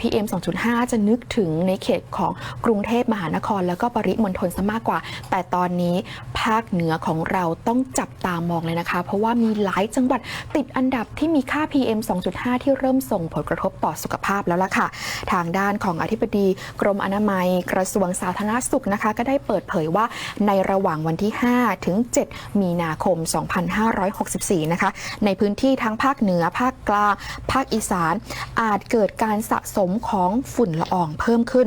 PM 2.5 จะนึกถึงในเขตของกรุงเทพมหานคร แล้วก็ปริมณฑลซะมากกว่า แต่ตอนนี้ภาคเหนือของเราต้องจับตามองเลยนะคะ เพราะว่ามีหลายจังหวัดติดอันดับที่มีค่า PM 2.5 ที่เริ่มส่งผลกระทบต่อสุขภาพแล้วล่ะค่ะ ทางด้านของอธิบดีกรมอนามัยกระทรวงสาธารณสุขนะคะ ก็ได้เปิดเผยว่าในระหว่างวันที่ 5 ถึง 7 มีนาคม 2564 นะคะ ในพื้นที่ทั้งภาคเหนือภาคกลางภาคอีสานอาจเกิดการสะสมของฝุ่นละอองเพิ่มขึ้น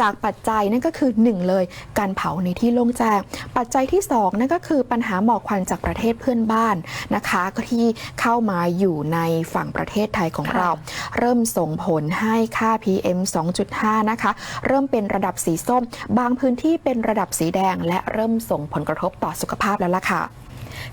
จากปัจจัยนั่นก็คือ 1 เลย การเผาในที่โล่งแจ้ง ปัจจัยที่ 2 นั่นก็คือปัญหาหมอกควันจากประเทศเพื่อนบ้านนะคะก็ที่เข้ามาอยู่ในฝั่งประเทศไทยของเรา เริ่มส่งผลให้ค่า PM 2.5 นะคะ เริ่มเป็นระดับสีส้ม บางพื้นที่เป็นระดับสีแดง และเริ่มส่งผลกระทบต่อสุขภาพแล้วล่ะค่ะ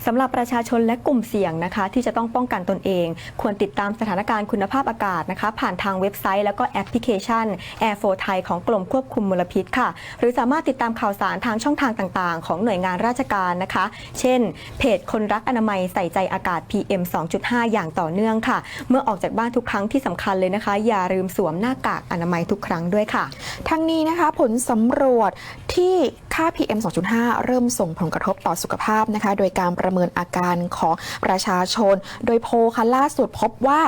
สำหรับประชาชนและกลุ่มเสี่ยงนะคะ ที่จะต้องป้องกันตนเอง ควรติดตามสถานการณ์คุณภาพอากาศนะคะ ผ่านทางเว็บไซต์แล้วก็แอปพลิเคชัน Air 4 Thai ของกรมควบคุมมลพิษค่ะ หรือสามารถติดตามข่าวสารทางช่องทางต่างๆ ของหน่วยงานราชการนะคะ เช่น เพจคนรักอนามัยใส่ใจอากาศ PM 2.5 อย่างต่อเนื่องค่ะ เมื่อออกจากบ้านทุกครั้งที่สำคัญเลยนะคะ อย่าลืมสวมหน้ากากอนามัยทุกครั้งด้วยค่ะ ทั้งนี้นะคะผลสำรวจที่ ค่า PM 2.5 เริ่มส่งผลกระทบต่อสุขภาพนะคะ โดยการประเมินอาการของประชาชน โดยโพลค่ะล่าสุดพบว่า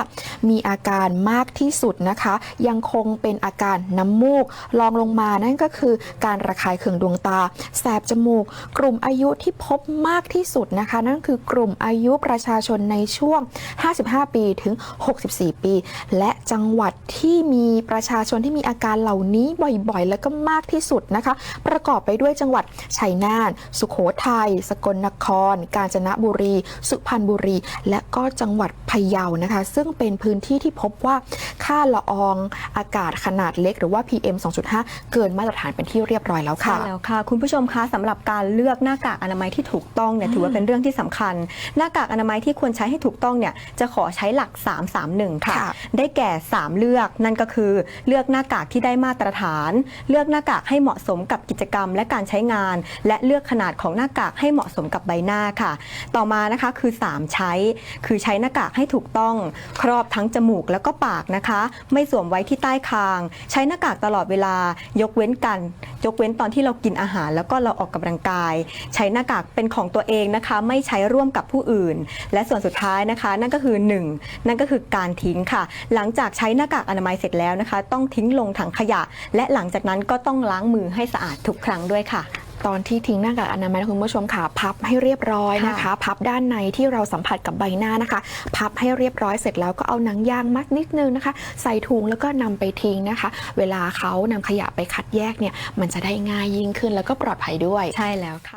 มีอาการมากที่สุดนะคะ ยังคงเป็นอาการน้ำมูกรองลงมานั่นก็คือการระคายเคืองดวงตา แสบจมูก กลุ่มอายุที่พบมากที่สุดนะคะ นั่นคือกลุ่มอายุประชาชนในช่วง 55 ปีถึง 64 ปี และจังหวัดที่มีประชาชนที่มีอาการเหล่านี้บ่อยๆ แล้วก็มากที่สุดนะคะ ประกอบไปด้วยจังหวัดชัยนาทสุโขทัยสกลนคร กาญจนบุรี สุพรรณบุรี และก็จังหวัดพะเยานะคะ ซึ่งเป็นพื้นที่ที่พบว่าค่าละอองอากาศขนาดเล็ก หรือว่า PM 2.5 เกินมาตรฐานเป็นที่เรียบร้อยแล้วค่ะใช่แล้วค่ะ คุณผู้ชมคะสำหรับการเลือกหน้ากากอนามัยที่ถูกต้องเนี่ยถือว่าเป็นเรื่องที่สำคัญ หน้ากากอนามัยที่ควรใช้ให้ถูกต้องเนี่ยจะขอใช้หลัก 331ค่ะค่ะ ได้แก่ 3 เลือกนั่นก็คือ เลือกหน้ากากที่ได้มาตรฐาน เลือกหน้ากากให้เหมาะสมกับกิจกรรม และการใช้งาน และเลือกขนาดของหน้ากากให้เหมาะสมกับใบหน้าค่ะ ต่อมานะคะคือ 3 ใช้ คือใช้หน้ากากให้ถูกต้อง ครอบทั้งจมูกแล้วก็ปากนะคะ ไม่สวมไว้ที่ใต้คาง ใช้หน้ากากตลอดเวลายกเว้นกัน ยกเว้นตอนที่เรากินอาหาร แล้วก็เราออกกำลังกาย ใช้หน้ากากเป็นของตัวเองนะคะ ไม่ใช้ร่วมกับผู้อื่น และส่วนสุดท้ายนะคะ นั่นก็คือ 1 นั่นก็คือการทิ้งค่ะ หลังจากใช้หน้ากากอนามัยเสร็จแล้วนะคะ ต้องทิ้งลงถังขยะ และหลังจากนั้นก็ต้องล้างมือให้สะอาดทุกครั้งด้วยค่ะ ตอนที่ทิ้งหน้ากากอนามัยนะคุณผู้ชมค่ะ พับให้เรียบร้อยนะคะค่ะพับด้านในที่เราสัมผัสกับใบหน้านะคะ พับให้เรียบร้อยเสร็จแล้วก็เอาหนังยางมัดนิดนึงนะคะ ใส่ถุงแล้วก็นำไปทิ้งนะคะ เวลาเขานำขยะไปคัดแยกเนี่ยมันจะได้ง่ายยิ่งขึ้นแล้วก็ปลอดภัยด้วย ใช่แล้วค่ะ